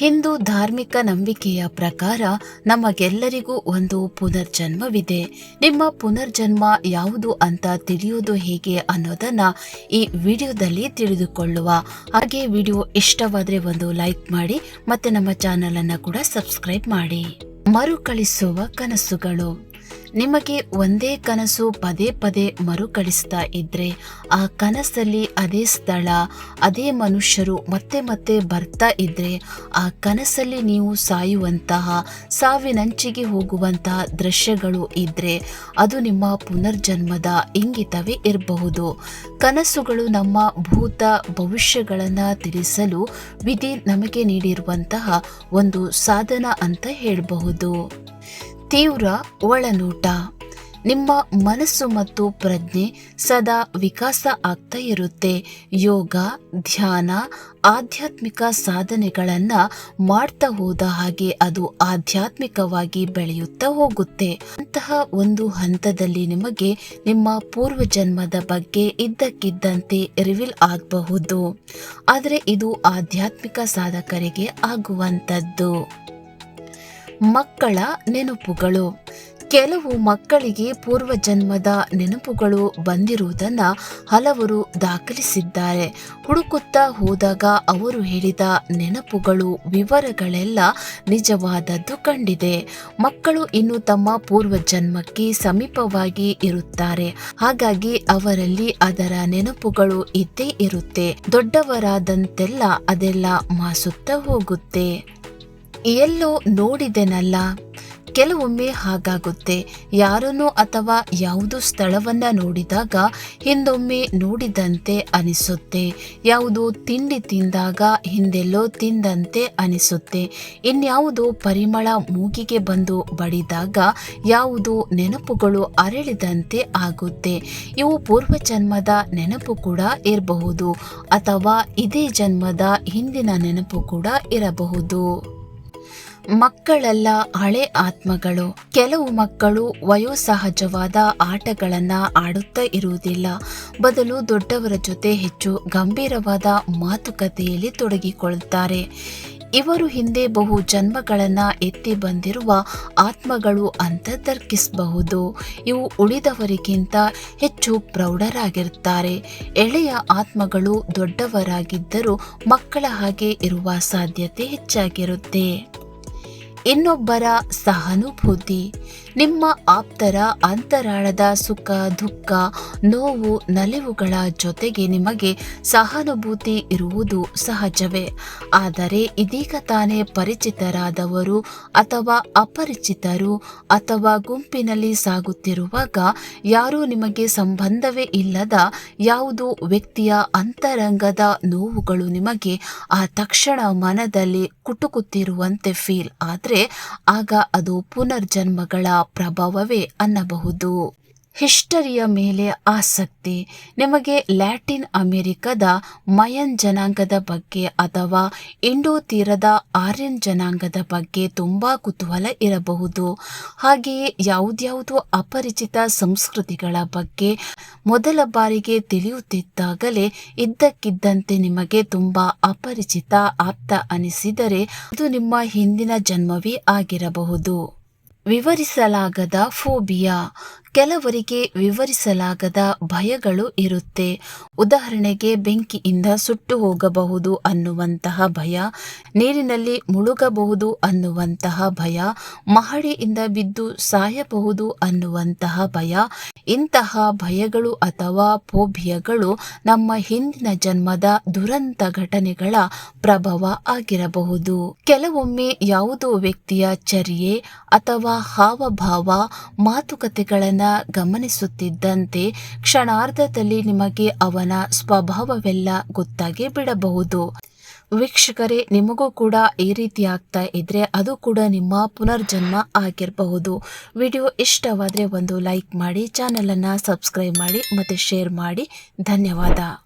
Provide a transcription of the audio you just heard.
ಹಿಂದೂ ಧಾರ್ಮಿಕ ನಂಬಿಕೆಯ ಪ್ರಕಾರ ನಮಗೆಲ್ಲರಿಗೂ ಒಂದು ಪುನರ್ಜನ್ಮವಿದೆ. ನಿಮ್ಮ ಪುನರ್ಜನ್ಮ ಯಾವುದು ಅಂತ ತಿಳಿಯೋದು ಹೇಗೆ ಅನ್ನೋದನ್ನ ಈ ವಿಡಿಯೋದಲ್ಲಿ ತಿಳಿದುಕೊಳ್ಳುವ. ಹಾಗೆ ವಿಡಿಯೋ ಇಷ್ಟವಾದ್ರೆ ಒಂದು ಲೈಕ್ ಮಾಡಿ ಮತ್ತೆ ನಮ್ಮ ಚಾನೆಲ್ ಅನ್ನ ಕೂಡ ಸಬ್ಸ್ಕ್ರೈಬ್ ಮಾಡಿ. ಮರುಕಳಿಸುವ ಕನಸುಗಳು. ನಿಮಗೆ ಒಂದೇ ಕನಸು ಪದೇ ಪದೇ ಮರುಕಳಿಸ್ತಾ ಇದ್ರೆ ಆ ಕನಸಲ್ಲಿ ಅದೇ ಸ್ಥಳ, ಅದೇ ಮನುಷ್ಯರು ಮತ್ತೆ ಮತ್ತೆ ಬರ್ತಾ ಇದ್ರೆ ಆ ಕನಸಲ್ಲಿ ನೀವು ಸಾಯುವಂತಹ, ಸಾವಿನಂಚಿಗೆ ಹೋಗುವಂತಹ ದೃಶ್ಯಗಳು ಇದ್ರೆ ಅದು ನಿಮ್ಮ ಪುನರ್ಜನ್ಮದ ಇಂಗಿತವೇ ಇರಬಹುದು. ಕನಸುಗಳು ನಮ್ಮ ಭೂತ ಭವಿಷ್ಯಗಳನ್ನು ತಿಳಿಸಲು ವಿಧಿ ನಮಗೆ ನೀಡಿರುವಂತಹ ಒಂದು ಸಾಧನ ಅಂತ ಹೇಳಬಹುದು. ತೀವ್ರ ಒಳನೋಟ. ನಿಮ್ಮ ಮನಸ್ಸು ಮತ್ತು ಪ್ರಜ್ಞೆ ಸದಾ ವಿಕಾಸ ಆಗ್ತಾ ಇರುತ್ತೆ. ಯೋಗ, ಧ್ಯಾನ, ಆಧ್ಯಾತ್ಮಿಕ ಸಾಧನೆಗಳನ್ನು ಮಾಡ್ತಾ ಹೋದ ಹಾಗೆ ಅದು ಆಧ್ಯಾತ್ಮಿಕವಾಗಿ ಬೆಳೆಯುತ್ತಾ ಹೋಗುತ್ತೆ. ಅಂತಹ ಒಂದು ಹಂತದಲ್ಲಿ ನಿಮಗೆ ನಿಮ್ಮ ಪೂರ್ವಜನ್ಮದ ಬಗ್ಗೆ ಇದ್ದಕ್ಕಿದ್ದಂತೆ ರಿವೀಲ್ ಆಗಬಹುದು. ಆದರೆ ಇದು ಆಧ್ಯಾತ್ಮಿಕ ಸಾಧಕರಿಗೆ ಆಗುವಂಥದ್ದು. ಮಕ್ಕಳ ನೆನಪುಗಳು. ಕೆಲವು ಮಕ್ಕಳಿಗೆ ಪೂರ್ವಜನ್ಮದ ನೆನಪುಗಳು ಬಂದಿರುವುದನ್ನ ಹಲವರು ದಾಖಲಿಸಿದ್ದಾರೆ. ಹುಡುಕುತ್ತಾ ಹೋದಾಗ ಅವರು ಹೇಳಿದ ನೆನಪುಗಳು, ವಿವರಗಳೆಲ್ಲ ನಿಜವಾದದ್ದು ಕಂಡಿದೆ. ಮಕ್ಕಳು ಇನ್ನು ತಮ್ಮ ಪೂರ್ವಜನ್ಮಕ್ಕೆ ಸಮೀಪವಾಗಿ ಇರುತ್ತಾರೆ. ಹಾಗಾಗಿ ಅವರಲ್ಲಿ ಅದರ ನೆನಪುಗಳು ಇದ್ದೇ ಇರುತ್ತೆ. ದೊಡ್ಡವರಾದಂತೆಲ್ಲ ಅದೆಲ್ಲ ಮಾಸುತ್ತಾ ಹೋಗುತ್ತೆ. ಎಲ್ಲೋ ನೋಡಿದೆನಲ್ಲ. ಕೆಲವೊಮ್ಮೆ ಹಾಗಾಗುತ್ತೆ. ಯಾರನ್ನೋ ಅಥವಾ ಯಾವುದೋ ಸ್ಥಳವನ್ನ ನೋಡಿದಾಗ ಹಿಂದೊಮ್ಮೆ ನೋಡಿದಂತೆ ಅನಿಸುತ್ತೆ. ಯಾವುದೋ ತಿಂಡಿ ತಿಂದಾಗ ಹಿಂದೆಲ್ಲೋ ತಿಂದಂತೆ ಅನಿಸುತ್ತೆ. ಇನ್ಯಾವುದೋ ಪರಿಮಳ ಮೂಗಿಗೆ ಬಂದು ಬಡಿದಾಗ ಯಾವುದೋ ನೆನಪುಗಳು ಅರಳಿದಂತೆ ಆಗುತ್ತೆ. ಇವು ಪೂರ್ವಜನ್ಮದ ನೆನಪು ಕೂಡ ಇರಬಹುದು ಅಥವಾ ಇದೇ ಜನ್ಮದ ಹಿಂದಿನ ನೆನಪು ಕೂಡ ಇರಬಹುದು. ಮಕ್ಕಳೆಲ್ಲ, ಹಳೆ ಆತ್ಮಗಳು. ಕೆಲವು ಮಕ್ಕಳು ವಯೋಸಹಜವಾದ ಆಟಗಳನ್ನ ಆಡುತ್ತಾ ಇರುವುದಿಲ್ಲ. ಬದಲು ದೊಡ್ಡವರ ಜೊತೆ ಹೆಚ್ಚು ಗಂಭೀರವಾದ ಮಾತುಕತೆಯಲ್ಲಿ ತೊಡಗಿಕೊಳ್ಳುತ್ತಾರೆ. ಇವರು ಹಿಂದೆ ಬಹು ಜನ್ಮಗಳನ್ನ ಎತ್ತಿ ಬಂದಿರುವ ಆತ್ಮಗಳು ಅಂತ ತರ್ಕಿಸಬಹುದು ಇವು ಉಳಿದವರಿಗಿಂತ ಹೆಚ್ಚು ಪ್ರೌಢರಾಗಿರುತ್ತಾರೆ. ಎಳೆಯ ಆತ್ಮಗಳು ದೊಡ್ಡವರಾಗಿದ್ದರೂ ಮಕ್ಕಳ ಹಾಗೆ ಇರುವ ಸಾಧ್ಯತೆ ಹೆಚ್ಚಾಗಿರುತ್ತೆ. ಇನ್ನೊಬ್ಬರ ಸಹಾನುಭೂತಿ. ನಿಮ್ಮ ಆಪ್ತರ ಅಂತರಾಳದ ಸುಖ, ದುಃಖ, ನೋವು, ನಲಿವುಗಳ ಜೊತೆಗೆ ನಿಮಗೆ ಸಹಾನುಭೂತಿ ಇರುವುದು ಸಹಜವೇ. ಆದರೆ ಇದೀಗ ತಾನೇ ಪರಿಚಿತರಾದವರು ಅಥವಾ ಅಪರಿಚಿತರು ಅಥವಾ ಗುಂಪಿನಲ್ಲಿ ಸಾಗುತ್ತಿರುವಾಗ ಯಾರೂ ನಿಮಗೆ ಸಂಬಂಧವೇ ಇಲ್ಲದ ಯಾವುದೋ ವ್ಯಕ್ತಿಯ ಅಂತರಂಗದ ನೋವುಗಳು ನಿಮಗೆ ಆ ತಕ್ಷಣ ಮನದಲ್ಲಿ ಕುಟುಕುತ್ತಿರುವಂತೆ ಫೀಲ್. ಆದರೆ ಆಗ ಅದು ಪುನರ್ಜನ್ಮಗಳ ಪ್ರಭಾವವೇ ಅನ್ನಬಹುದು. ಹಿಸ್ಟರಿಯ ಮೇಲೆ ಆಸಕ್ತಿ ನಿಮಗೆ ಲ್ಯಾಟಿನ್ ಅಮೆರಿಕದ ಮಯನ್ ಜನಾಂಗದ ಬಗ್ಗೆ ಅಥವಾ ಇಂಡೋ ತೀರದ ಆರ್ಯನ್ ಜನಾಂಗದ ಬಗ್ಗೆ ತುಂಬ ಕುತೂಹಲ ಇರಬಹುದು. ಹಾಗೆಯೇ ಯಾವುದ್ಯಾವುದೋ ಅಪರಿಚಿತ ಸಂಸ್ಕೃತಿಗಳ ಬಗ್ಗೆ ಮೊದಲ ಬಾರಿಗೆ ತಿಳಿಯುತ್ತಿದ್ದಾಗಲೇ ಇದ್ದಕ್ಕಿದ್ದಂತೆ ನಿಮಗೆ ತುಂಬ ಅಪರಿಚಿತ, ಆಪ್ತ ಅನಿಸಿದರೆ ಅದು ನಿಮ್ಮ ಹಿಂದಿನ ಜನ್ಮವೇ ಆಗಿರಬಹುದು. ವಿವರಿಸಲಾಗದ ಫೋಬಿಯಾ ಕೆಲವರಿಗೆ ವಿವರಿಸಲಾಗದ ಭಯಗಳು ಇರುತ್ತೆ. ಉದಾಹರಣೆಗೆ ಬೆಂಕಿಯಿಂದ ಸುಟ್ಟು ಹೋಗಬಹುದು ಅನ್ನುವಂತಹ ಭಯ, ನೀರಿನಲ್ಲಿ ಮುಳುಗಬಹುದು ಅನ್ನುವಂತಹ ಭಯ, ಮಹಡಿಯಿಂದ ಬಿದ್ದು ಸಾಯಬಹುದು ಅನ್ನುವಂತಹ ಭಯ. ಇಂತಹ ಭಯಗಳು ಅಥವಾ ಫೋಬಿಯಗಳು ನಮ್ಮ ಹಿಂದಿನ ಜನ್ಮದ ದುರಂತ ಘಟನೆಗಳ ಪ್ರಭಾವ ಆಗಿರಬಹುದು. ಕೆಲವೊಮ್ಮೆ ಯಾವುದೋ ವ್ಯಕ್ತಿಯ ಚರ್ಯೆ ಅಥವಾ ಹಾವಭಾವ, ಮಾತುಕತೆಗಳನ್ನ ಗಮನಿಸುತ್ತಿದ್ದಂತೆ ಕ್ಷಣಾರ್ಧದಲ್ಲಿ ನಿಮಗೆ ಅವನ ಸ್ವಭಾವವೆಲ್ಲ ಗೊತ್ತಾಗಿ ಬಿಡಬಹುದು. ವೀಕ್ಷಕರೇ, ನಿಮಗೂ ಕೂಡ ಈ ರೀತಿ ಆಗ್ತಾ ಇದ್ರೆ ಅದು ಕೂಡ ನಿಮ್ಮ ಪುನರ್ಜನ್ಮ ಆಗಿರಬಹುದು. ವಿಡಿಯೋ ಇಷ್ಟವಾದರೆ ಒಂದು ಲೈಕ್ ಮಾಡಿ, ಚಾನಲನ್ನು ಸಬ್ಸ್ಕ್ರೈಬ್ ಮಾಡಿ ಮತ್ತು ಶೇರ್ ಮಾಡಿ. ಧನ್ಯವಾದ.